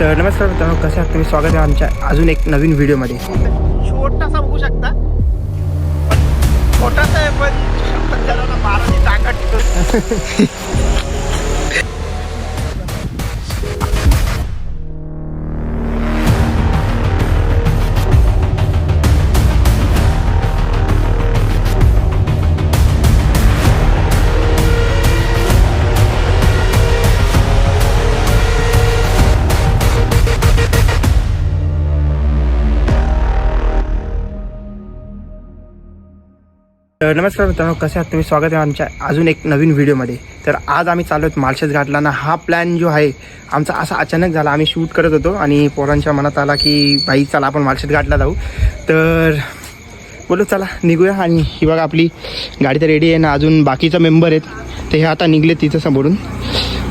तर नमस्कार मित्रांनो कसं आहात? तुम्ही स्वागत आहे आमच्या अजून एक नवीन व्हिडिओमध्ये. छोटासा बघू शकता. छोटासा आहे पण नमस्कार मित्रांनो कसं आहात? तुम्ही स्वागत आहे आमच्या अजून एक नवीन व्हिडिओमध्ये. तर आज आम्ही चाललो आहोत माळशेज घाटला ना हा प्लॅन जो आहे आमचा असा अचानक झाला. आम्ही शूट करत होतो आणि पोरांच्या मनात आला की बाई चला आपण माळशेज घाटला जाऊ. तर बोलो चला निघूया. आणि ही बघा आपली गाडी तर रेडी आहे ना. अजून बाकीचा मेंबर आहेत. ते हे आता निघले तिथं समोरून.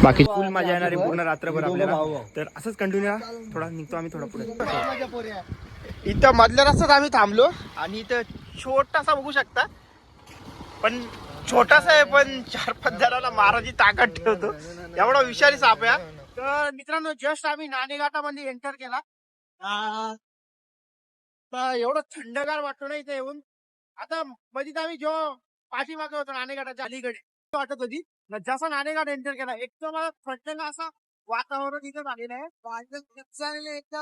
बाकी फुल मजा येणार आहे पूर्ण रात्रभर आपल्याला. तर असंच कंटिन्यू थोडा निघतो आम्ही थोडा पुढे. इथं मधल्या रस्त्यात आम्ही थांबलो. आणि इथं छोटासा बघू शकता. पण छोटासा आहे पण चार पाच जणाला महाराजी ताकद ठेवतो. एवढा विषारी साप आहे हा. तर मित्रांनो जस्ट आम्ही नाणेघाटामध्ये एंटर केला. एवढं थंडगार वाटतो ना इथे येऊन. आता मध्ये तर आम्ही जो पाठीमागे होतो नाणेघाटाच्या अलीकडे वाटत होती. न जसा नाणेघाट एंटर केला एक तर मला थंड असं वातावरण इथं झालेलं आहे. एकदम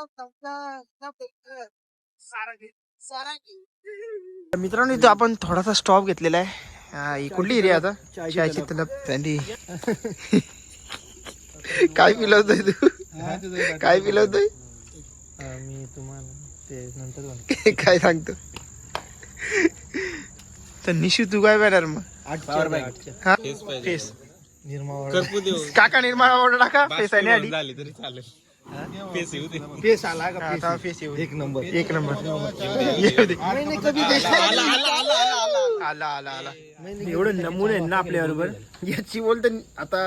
मित्रांनो इथं आपण थोडासा स्टॉप घेतलेला आहे. कुठली एरिया आता? चायची तलब त्यांनी काय पिलवतोय तू? काय पिलवतोय? मी तुम्हाला ते नंतर काय सांगतो? तर निशू तू काय पेणार मग? हा? फेस काका निर्माण ऑर्डर टाका. फेस आहे आधी फेस आला का आता फेस येऊ एक नंबर. एक नंबर येऊ दे. आला आला आला एवढं नमुने आहेत ना आपल्या बरोबर. याची बोलते आता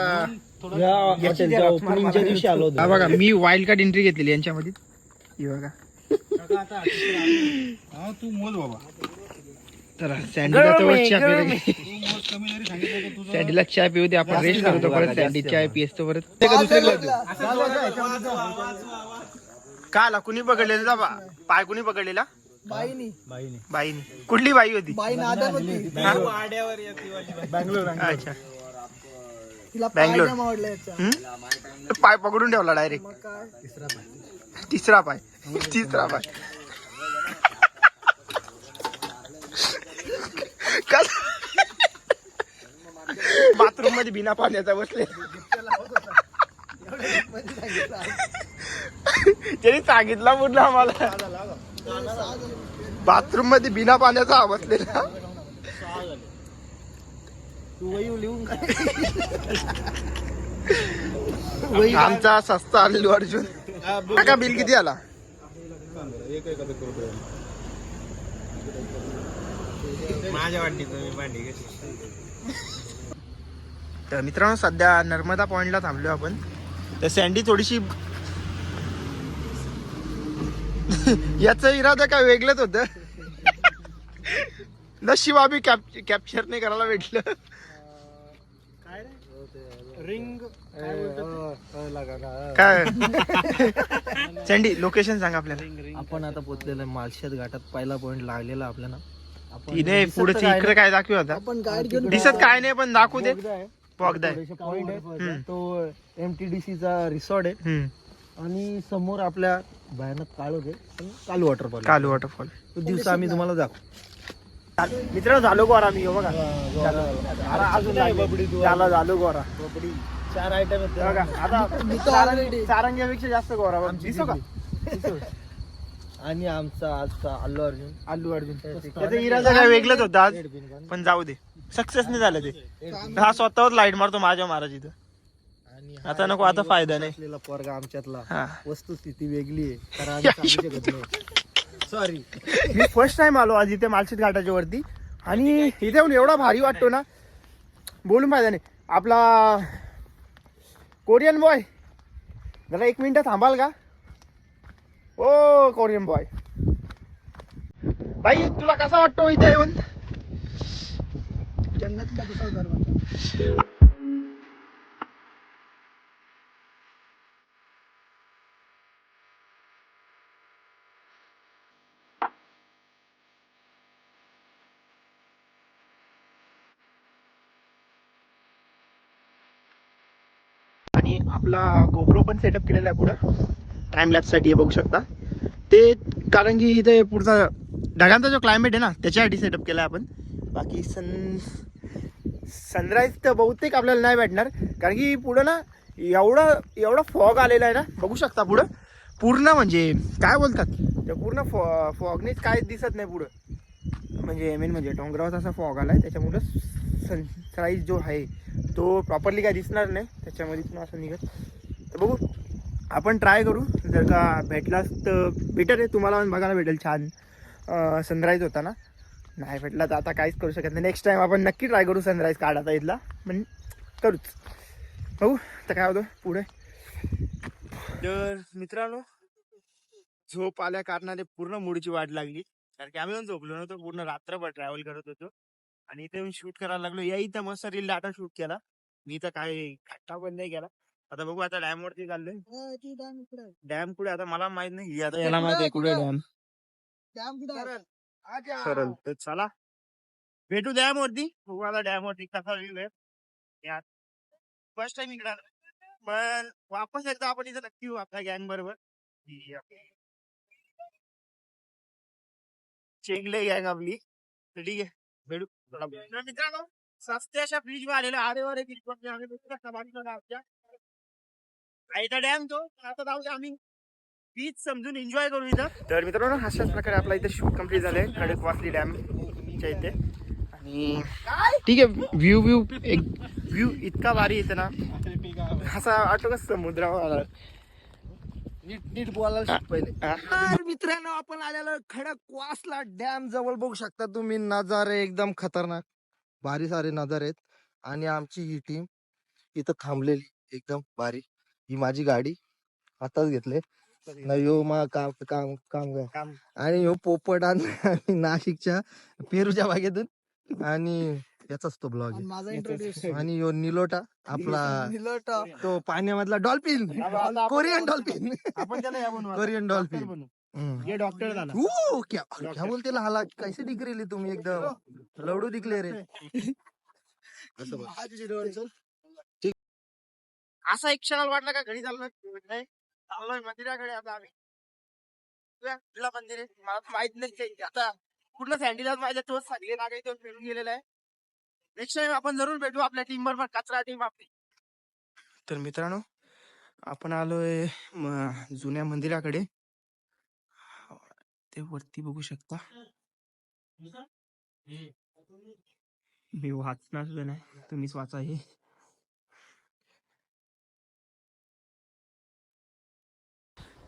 ओपनिंगच्या दिवशी आलो हा बघा मी वाईल्ड कार्ड एंट्री घेतलेली यांच्यामध्ये. ही बघा. तर सँडीला तर चहा पिऊ सँडीला चहा पिऊ दे आपण रेस्ट करतो परत सँडी चहा पियतो परत ते का दुसरे का आला कुणी पकडलेला जा बा- पाय कुणी पकडलेला? बाईनी. कुठली बाई होती? अच्छा. बँगलोर? पाय पकडून ठेवला डायरेक्ट. तिसरा पाय. तिसरा पाय. बाथरूममध्ये बिना पाण्याचा बसले. त्यांनी सांगितला म्हटलं आम्हाला. बाथरूममध्ये बिना पाण्याचा बसलेला. आमचा सस्ता आलेलो अर्जुन. काका बिल किती आला? तर मित्रांनो सध्या नर्मदा पॉइंटला थांबलो आपण. तर सँडी थोडीशी याच इरादा काय वेगळंच होत. नशीब आम्ही कॅप्चर नाही करायला भेटलं. रिंग काय सँडी लोकेशन सांग आपल्याला. आपण आता पोहोचलेलो आहे माळशेत घाटात. पहिला पॉइंट लागलेला आपल्याला. तिने पुढे इकडे काय दाखव आता? दिसत काय नाही पण दाखवू दे. बोगदा आहे. तो एम टी डी चा रिसॉर्ट आहे. आणि समोर आपल्या भयानक काळोख आहे. कालू वॉटरफॉल कालू वॉटरफॉल तो दिवस आम्ही तुम्हाला दाखवू. मित्रांनो झालो गोरा मी हो बघा. अजून. झाला झालो गोरा. चार आयटम बघा आता सारंग- सारंग्यापेक्षा जास्त गोरा बघ. दिसतो का? आणि आमचा आजचा अल्लू अर्जुन. अल्लू अर्जुन. त्याचा इरादा काय वेगळंच होता आज? पण जाऊ दे. सक्सेस नाही झालं ते. हा स्वतःवर लाइट मारतो माझ्या महाराज इथं. आणि आता नको आता फायदा नाही. पोरगा आमच्यातला. वस्तुस्थिती वेगळी आहे. सॉरी मी फर्स्ट टाइम आलो आज इथे मालशेत घाटाच्या वरती. आणि इथे एवढा भारी वाटतो ना. बोलून फायदा नाही. आपला कोरियन बॉय. जरा एक मिनिट थांबाल का? ओ कोरियन बॉय भाई तुला कसा वाटतो इथे येऊन? जन्नत दुसरा आणि आपला गोप्रो पण सेटअप केलेला आहे पुढं. टाइम लॅपसाठी हे बघू शकता. ते कारण की इथे पुढचा ढगांचा जो क्लायमेट आहे ना त्याच्यासाठी सेटअप केला आपण. बाकी सन सनराईज तर बहुतेक आपल्याला नाही भेटणार. कारण की पुढं ना एवढा एवढा फॉग आलेला आहे ना बघू शकता पुढं. पूर्ण म्हणजे काय बोलतात? ते पूर्ण फॉ फॉगनेच काय दिसत नाही पुढं. म्हणजे मेन म्हणजे डोंगरावर असा फॉग आला आहे त्याच्यामुळं सनराईज जो आहे तो प्रॉपरली काय दिसणार नाही. त्याच्यामध्ये पण असं निघत. तर बघू. आपण ट्राय करू. जर का भेटलाच तर बेटर आहे. तुम्हाला पण बघायला भेटेल छान. सनराईज होता ना. नाही भेटला तर आता काहीच करू शकत नाही. नेक्स्ट टाईम आपण नक्की ट्राय करू सनराईज काढायचा इथला. पण करूच. बघू तर काय होतं पुढे. तर मित्रांनो झोप आल्या कारणाने पूर्ण मूडची वाट लागली. कारण की आम्ही पण झोपलो नव्हतो. पूर्ण रात्रभर ट्रॅव्हल करत होतो. आणि इथे शूट करायला लागलो. या इथं मस्त रील डाटा शूट केला. मी तर काय खट्टा पण नाही केला. आता बघू आता डॅम वरती चाललोय. डॅम कुठे आता मला माहीत नाही. आता याला माहीत आहे कुठे डॅम सरळ. तर चला. भेटू डॅम वरती. बघू आता डॅम वरती कसा व्ह्यू आहे फर्स्ट टाइम इकडे आलो. पण वापस एकदा आपण इथं नक्की येऊ आपल्या गँग बरोबर. चेंगले गँग आपली. तर ठीक आहे. भेटू. मित्रांनो सस्त्या अशा फ्रीज वर आलेल्या आरे वारे फ्रीज वर आम्ही इथं डॅम तो आता जाऊ आम्ही. बीच समजून एन्जॉय करू इथं. तर मित्रांनो अशाच प्रकारे आपला इथे शूट कंप्लीट झालंय. खडकवासली डॅमच्या इथे. आणि ठीक आहे व्ह्यू व्ह्यू एक व्ह्यू इतका भारी येते ना. असा वाटतो का समुद्रावर आला नीट नीट बोलायला पहिले. तर मित्रांनो आपण आलेलो खडक वासला डॅम जवळ. बघू शकता तुम्ही नजारे एकदम खतरनाक. भारी सारे नजारे आहेत. आणि आमची ही टीम इथं थांबलेली एकदम भारी. ही माझी गाडी आताच घेतले. नाही यो मा काम काम काम. काम. आणि ह्यो पोपट आणि नाशिकच्या पेरूच्या बागेतून आणि याचाच तो ब्लॉग आहे. माझा इंट्रोड्यूस आणि यो निलोटा आपला तो पाण्यामधला डॉल्फिन. Korean dolphin. आपण त्याला या. Korean dolphin. हे डॉक्टर झाला. ओ, क्या क्या बोलते ला हाला कैसे दिख रही तुम्ही एकदम? लवडू दिखले रे. असं. असा एक क्षणाला वाटला का घरी चाललोय नाही चाललोय मंदिराकडे आता आम्ही. तुला तुला मंदिर आहे मला तर माहीत नाही काही. आता पूर्ण सँडीलाच माहीत आहे तोच सांगले ना काही तो फिरून गेलेला आहे. नेक्स्ट टाइम आपण जरूर भेटू आपल्या टीम बरोबर कचरा टीम आपली. तर मित्रांनो आपण आलोय जुन्या मंदिराकडे. ते वरती बघू शकता. मी वाचणार सुद्धा नाही. तुम्हीच वाचा हे.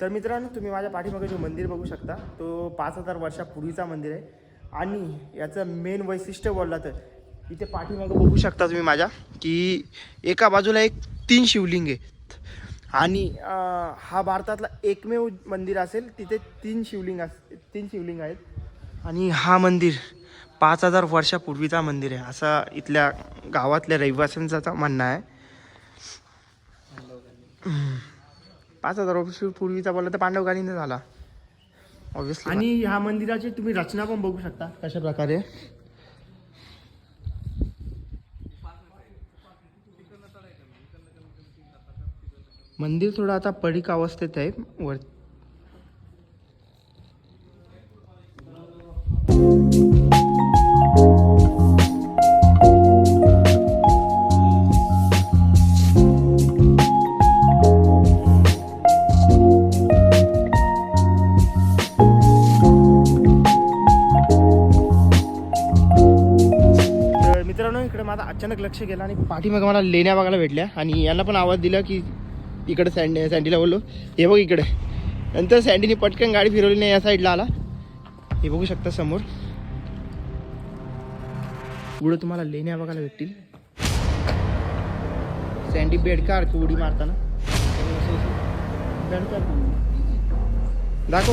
तर मित्रांनो तुम्ही माझ्या पाठीमागे जो मंदिर बघू शकता तो पाच हजार वर्षापूर्वीचा मंदिर आहे. आणि याचं मेन वैशिष्ट्य बोलला तर इथे पाठीमागं बघू शकता तुम्ही माझ्या की एका बाजूला एक तीन शिवलिंग आहेत. आणि हा भारतातला एकमेव मंदिर असेल तिथे तीन शिवलिंग अस तीन शिवलिंग आहेत. आणि हा मंदिर पाच हजार वर्षापूर्वीचा मंदिर आहे असा इथल्या गावातल्या रहिवाशांचा म्हणणं आहे. पाच हजार वर्ष पूर्वीचा बोलला तर पांडवकालीन झाला. ऑब्विसली आणि ह्या मंदिराची तुम्ही रचना पण बघू शकता कशा प्रकारे. मंदिर थोडं आता पडीक अवस्थेत आहे. वर तर लक्ष केलं आणि पाठीमागे मला लेण्या बघायला भेटल्या. आणि यांना पण आवाज दिला की इकडे सँडी सँडीला बोललो. हे बघ इकडे. नंतर सँडीने पटकन गाडी फिरवली नाही या साईडला आला. हे बघू शकता समोर. पुढं तुम्हाला लेण्या बघायला भेटतील. सँडी बेडकार की उडी मारताना. दाखव.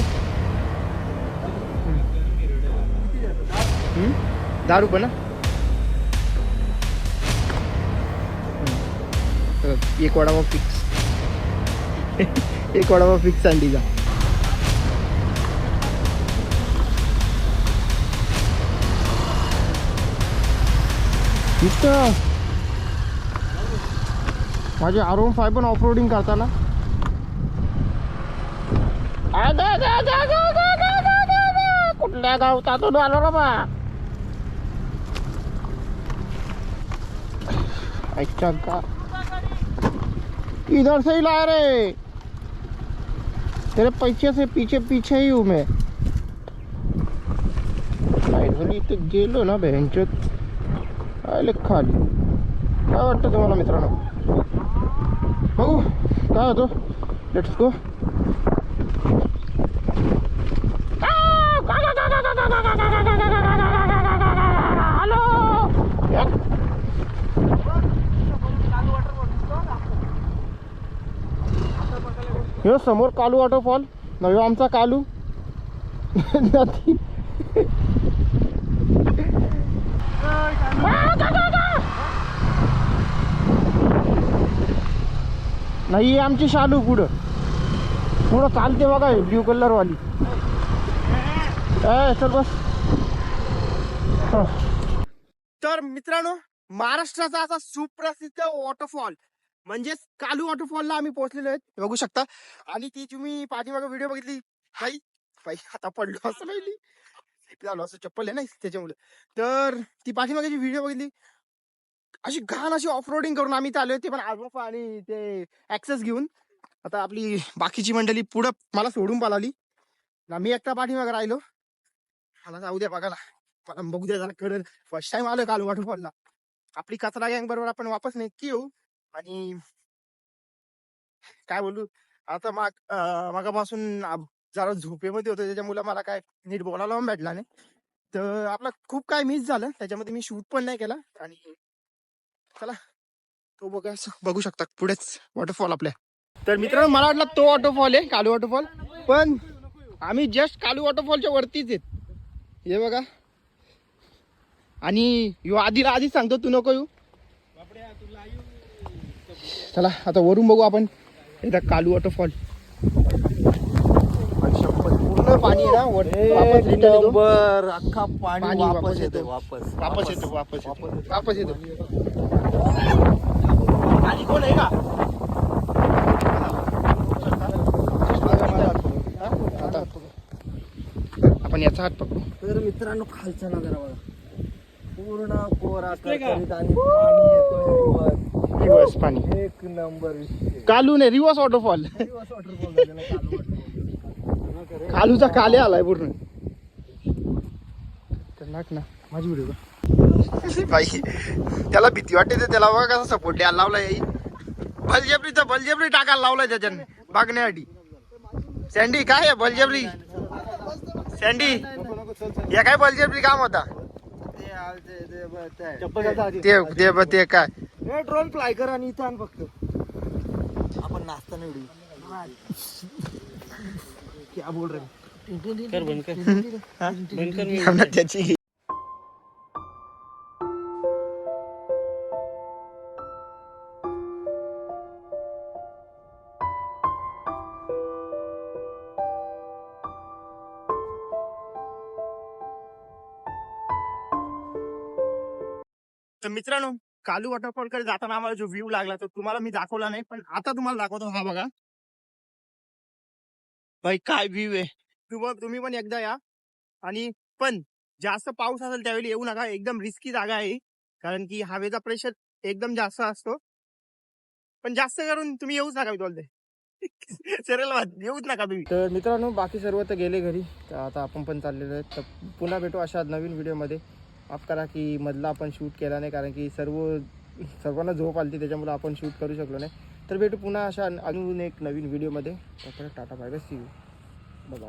दारू पण ना? एक वडापाव फिक्स एक वडापाव फिक्स अंडीचा जा. माझे आर ओन फाय पण ऑफ रोडिंग करताना कुठल्या गावतातून आलो ना बा? ऐकता का इधर से ही ला रहे। तेरे पीछे से पीछे पीछे ही हूँ मैं। तो गेलो ना बँचत खाली। काय वाटतं तुम्हाला लेट्स गो ह्यो समोर कालू वॉटरफॉल नव्हे आमचा कालू. नदी नाही आमची शालू पुढं. पुढं चालते बघा ब्ल्यू कलर वाली. चल बस. तर मित्रांनो महाराष्ट्राचा असा सुप्रसिद्ध वॉटरफॉल म्हणजेच कालू वॉटरफॉलला आम्ही पोहोचलेलो आहेत. बघू शकता. आणि ती तुम्ही पाठीमागे व्हिडिओ बघितली? बाई बाई आता पडलो असं पहिली झालो असं चप्पल आहे ना त्याच्यामुळे. तर ती पाठीमागे व्हिडिओ बघितली अशी घाण अशी ऑफ रोडिंग करून आम्ही आलोय ते पण आजोबा आणि ते ऍक्सेस घेऊन. आता आपली बाकीची मंडळी पुढं मला सोडून पालाली ना मी एकटा पाठीमागे राहिलो. मला जाऊ द्या बघायला. मला बघू द्या जरा कळेल. फर्स्ट टाइम आलो काल वॉटरफॉलला आपली कचरा गँग बरोबर आपण वापस नक्की येऊ आणि काय बोलू? आता माग अं, मागापासून आ- जरा झोपेमध्ये होतो त्याच्यामुळे मला काय नीट बोलायला पण भेटला नाही. तर आपला खूप काय मिस झालं त्याच्यामध्ये मी शूट पण नाही केला आणि चला तो बघा बघू शकता पुढेच वॉटरफॉल आपल्या. तर मित्रांनो मला वाटलं तो वॉटरफॉल आहे कालू वॉटरफॉल पण आम्ही जस्ट कालू वॉटरफॉलच्या वरतीच आहेत. हे बघा. आणि यो आधीला आधीच सांगतो तू नको येऊ. चला आता वरून बघू आपण. एकदा कालू वॉटरफॉल पूर्ण पाणी ना वर- अख्खा पाणी वापस वापस येतो. वापस. वापस येतो वापस येतो. वापस येतो. आणि कोण आहे का? आता. आपण याचा हात पकडू. तर मित्रांनो खालचा नजारा बघा. पूर्ण कोरा आणि पाणी येतोय. वर. रिवर्स पाणी. एक नंबर. कालू नाही रिवर्स वॉटरफॉल. कालूचा काले आलाय पूर्ण. तर नाक ना माझी व्हिडिओ बाई त्याला भीती वाटते तर त्याला बघा कसा सपोर्ट द्यायला लावलाय बलजबरीचा बलजबरी टाकायला लावलाय त्याच्याने बघण्यासाठी. सँडी काय आहे बलजबरी? सँडी या काय बलजबरी काम होता? ते ते काय? हे ड्रोन फ्लाय कर आणि इथं आण फक्त. आपण नाचता निवडू क्या बोल रहे आम्हाला त्याची तर मित्रांनो कालू वॉटरफॉलकडे जाताना आम्हाला जो व्ह्यू लागला तो तुम्हाला मी दाखवला नाही पण आता तुम्हाला दाखवतो हा बघा. भाई काय व्ह्यू आहे. तुम्हाला तुम्ही पण एकदा या. आणि पण जास्त पाऊस असेल त्यावेळी येऊ नका. एकदम रिस्की जागा आहे कारण की हवेचा प्रेशर एकदम जास्त असतो. पण जास्त करून तुम्ही येऊच नका मी बोलते सरळ बात, येऊच नका तुम्ही. तर मित्रांनो बाकी सर्व तर गेले घरी. तर आता आपण पण चाललेलो आहे. तर पुन्हा भेटू अशा नवीन व्हिडिओमध्ये माफ करा की मधला आपण शूट केला नाही कारण की सर्व सर्वांना झोप आली त्याच्यामुळे आपण शूट करू शकलो नाही. तर भेटू पुन्हा अशा अजून एक नवीन व्हिडिओमध्ये तर tata bye bye see you bye